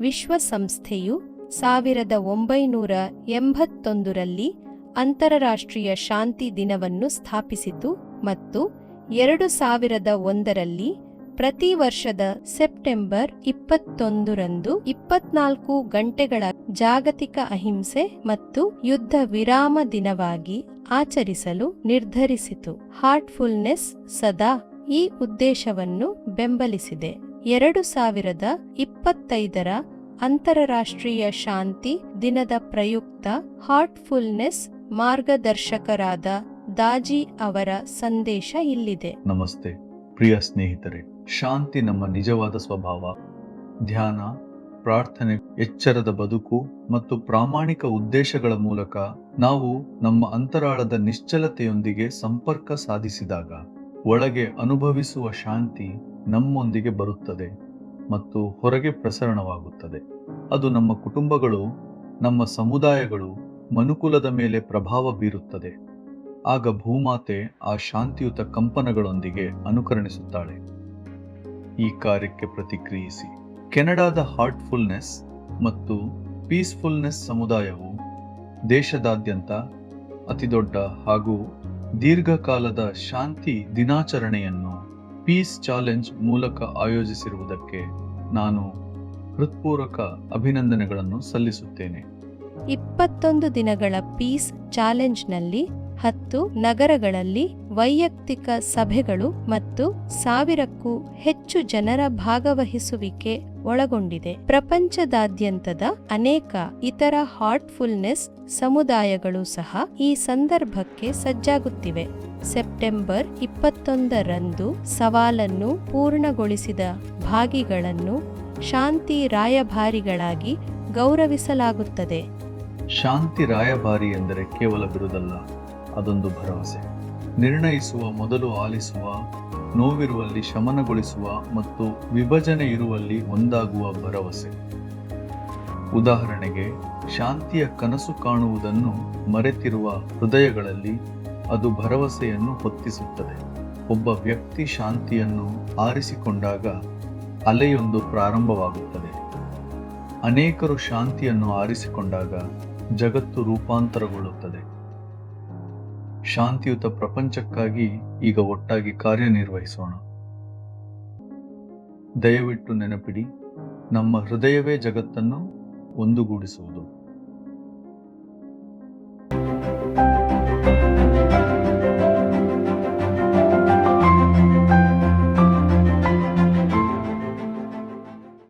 ವಿಶ್ವಸಂಸ್ಥೆಯು ಸಾವಿರದ ಒಂಬೈನೂರ ಎಂಬತ್ತೊಂದರಲ್ಲಿ ಅಂತಾರಾಷ್ಟ್ರೀಯ ಶಾಂತಿ ದಿನವನ್ನು ಸ್ಥಾಪಿಸಿತು ಮತ್ತು ಎರಡು ಸಾವಿರದ ಒಂದರಲ್ಲಿ ಪ್ರತಿ ವರ್ಷದ ಸೆಪ್ಟೆಂಬರ್ ಇಪ್ಪತ್ತೊಂದರಂದು ಇಪ್ಪತ್ನಾಲ್ಕು ಗಂಟೆಗಳ ಜಾಗತಿಕ ಅಹಿಂಸೆ ಮತ್ತು ಯುದ್ಧ ವಿರಾಮ ದಿನವಾಗಿ ಆಚರಿಸಲು ನಿರ್ಧರಿಸಿತು. ಹಾರ್ಟ್ಫುಲ್ನೆಸ್ ಸದಾ ಈ ಉದ್ದೇಶವನ್ನು ಬೆಂಬಲಿಸಿದೆ. ಎರಡು ಸಾವಿರದ ಇಪ್ಪತ್ತೈದರ ಅಂತಾರಾಷ್ಟ್ರೀಯ ಶಾಂತಿ ದಿನದ ಪ್ರಯುಕ್ತ ಹಾರ್ಟ್ಫುಲ್ನೆಸ್ ಮಾರ್ಗದರ್ಶಕರಾದ ದಾಜಿ ಅವರ ಸಂದೇಶ ಇಲ್ಲಿದೆ. ನಮಸ್ತೆ, ಪ್ರಿಯ ಸ್ನೇಹಿತರೆ. ಶಾಂತಿ ನಮ್ಮ ನಿಜವಾದ ಸ್ವಭಾವ. ಧ್ಯಾನ, ಪ್ರಾರ್ಥನೆ, ಎಚ್ಚರದ ಬದುಕು ಮತ್ತು ಪ್ರಾಮಾಣಿಕ ಉದ್ದೇಶಗಳ ಮೂಲಕ ನಾವು ನಮ್ಮ ಅಂತರಾಳದ ನಿಶ್ಚಲತೆಯೊಂದಿಗೆ ಸಂಪರ್ಕ ಸಾಧಿಸಿದಾಗ ಒಳಗೆ ಅನುಭವಿಸುವ ಶಾಂತಿ ನಮ್ಮೊಂದಿಗೆ ಬರುತ್ತದೆ ಮತ್ತು ಹೊರಗೆ ಪ್ರಸರಣವಾಗುತ್ತದೆ. ಅದು ನಮ್ಮ ಕುಟುಂಬಗಳು, ನಮ್ಮ ಸಮುದಾಯಗಳು ಮನುಕುಲದ ಮೇಲೆ ಪ್ರಭಾವ ಬೀರುತ್ತದೆ. ಆಗ ಭೂಮಾತೆ ಆ ಶಾಂತಿಯುತ ಕಂಪನಗಳೊಂದಿಗೆ ಅನುಕರಣಿಸುತ್ತಾಳೆ. ಈ ಕಾರ್ಯಕ್ಕೆ ಪ್ರತಿಕ್ರಿಯಿಸಿ. ಕೆನಡಾದ ಹಾರ್ಟ್ಫುಲ್ನೆಸ್ ಮತ್ತು ಪೀಸ್ಫುಲ್ನೆಸ್ ಸಮುದಾಯವು ದೇಶದಾದ್ಯಂತ ಅತಿದೊಡ್ಡ ಹಾಗೂ ದೀರ್ಘಕಾಲದ ಶಾಂತಿ ದಿನಾಚರಣೆಯನ್ನು ಪೀಸ್ ಚಾಲೆಂಜ್ ಮೂಲಕ ಆಯೋಜಿಸಿರುವುದಕ್ಕೆ ನಾನು ಹೃತ್ಪೂರ್ವಕ ಅಭಿನಂದನೆಗಳನ್ನು ಸಲ್ಲಿಸುತ್ತೇನೆ. ಇಪ್ಪತ್ತೊಂದು ದಿನಗಳ ಪೀಸ್ ಚಾಲೆಂಜ್ನಲ್ಲಿ ಹತ್ತು ನಗರಗಳಲ್ಲಿ ವೈಯಕ್ತಿಕ ಸಭೆಗಳು ಮತ್ತು ಸಾವಿರಕ್ಕೂ ಹೆಚ್ಚು ಜನರ ಭಾಗವಹಿಸುವಿಕೆ ಒಳಗೊಂಡಿದೆ. ಪ್ರಪಂಚದಾದ್ಯಂತದ ಅನೇಕ ಇತರ ಹಾರ್ಟ್ಫುಲ್ನೆಸ್ ಸಮುದಾಯಗಳು ಸಹ ಈ ಸಂದರ್ಭಕ್ಕೆ ಸಜ್ಜಾಗುತ್ತಿವೆ. ಸೆಪ್ಟೆಂಬರ್ ಇಪ್ಪತ್ತೊಂದರಂದು ಸವಾಲನ್ನು ಪೂರ್ಣಗೊಳಿಸಿದ ಭಾಗಿಗಳನ್ನು ಶಾಂತಿ ರಾಯಭಾರಿಗಳಾಗಿ ಗೌರವಿಸಲಾಗುತ್ತದೆ. ಶಾಂತಿ ರಾಯಭಾರಿ ಎಂದರೆ ಕೇವಲ ಬಿರುದಲ್ಲ, ಅದೊಂದು ಭರವಸೆ. ನಿರ್ಣಯಿಸುವ, ಮೊದಲು ಆಲಿಸುವ, ನೋವಿರುವಲ್ಲಿ ಶಮನಗೊಳಿಸುವ ಮತ್ತು ವಿಭಜನೆ ಇರುವಲ್ಲಿ ಒಂದಾಗುವ ಭರವಸೆ. ಉದಾಹರಣೆಗೆ, ಶಾಂತಿಯ ಕನಸು ಕಾಣುವುದನ್ನು ಮರೆತಿರುವ ಹೃದಯಗಳಲ್ಲಿ ಅದು ಭರವಸೆಯನ್ನು ಹೊತ್ತಿಸುತ್ತದೆ. ಒಬ್ಬ ವ್ಯಕ್ತಿ ಶಾಂತಿಯನ್ನು ಆರಿಸಿಕೊಂಡಾಗ ಅಲೆಯೊಂದು ಪ್ರಾರಂಭವಾಗುತ್ತದೆ. ಅನೇಕರು ಶಾಂತಿಯನ್ನು ಆರಿಸಿಕೊಂಡಾಗ ಜಗತ್ತು ರೂಪಾಂತರಗೊಳ್ಳುತ್ತದೆ. ಶಾಂತಿಯುತ ಪ್ರಪಂಚಕ್ಕಾಗಿ ಈಗ ಒಟ್ಟಾಗಿ ಕಾರ್ಯನಿರ್ವಹಿಸೋಣ. ದಯವಿಟ್ಟು ನೆನಪಿಡಿ ನಮ್ಮ ಹೃದಯವೇ ಜಗತ್ತನ್ನು ಒಂದುಗೂಡಿಸುವುದು.